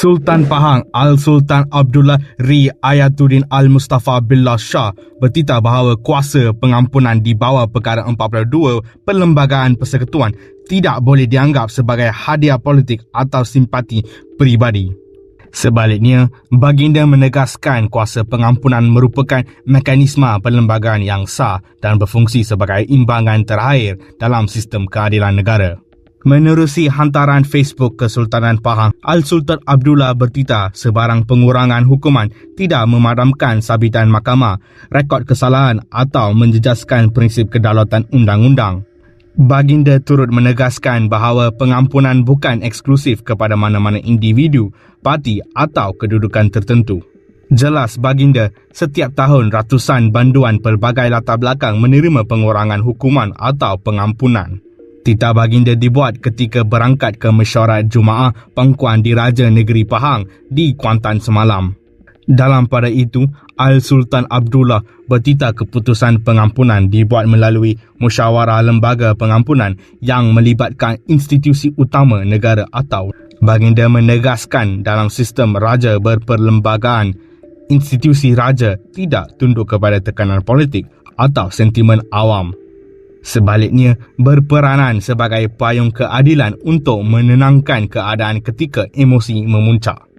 Sultan Pahang Al-Sultan Abdullah Ri Ayatuddin Al-Mustafa Billah Shah bertitah bahawa kuasa pengampunan di bawah perkara 42 Perlembagaan Persekutuan tidak boleh dianggap sebagai hadiah politik atau simpati peribadi. Sebaliknya, baginda menegaskan kuasa pengampunan merupakan mekanisme perlembagaan yang sah dan berfungsi sebagai imbangan terakhir dalam sistem keadilan negara. Menerusi hantaran Facebook Kesultanan Pahang, Al-Sultan Abdullah bertitah sebarang pengurangan hukuman tidak memadamkan sabitan mahkamah, rekod kesalahan atau menjejaskan prinsip kedaulatan undang-undang. Baginda turut menegaskan bahawa pengampunan bukan eksklusif kepada mana-mana individu, parti atau kedudukan tertentu. Jelas baginda, setiap tahun ratusan banduan pelbagai latar belakang menerima pengurangan hukuman atau pengampunan. Tita baginda dibuat ketika berangkat ke mesyuarat Jumaah Pangkuan di Raja Negeri Pahang di Kuantan semalam. Dalam pada itu, Al-Sultan Abdullah bertita keputusan pengampunan dibuat melalui musyawarah lembaga pengampunan yang melibatkan institusi utama negara atau baginda menegaskan dalam sistem raja berperlembagaan, institusi raja tidak tunduk kepada tekanan politik atau sentimen awam. Sebaliknya, berperanan sebagai payung keadilan untuk menenangkan keadaan ketika emosi memuncak.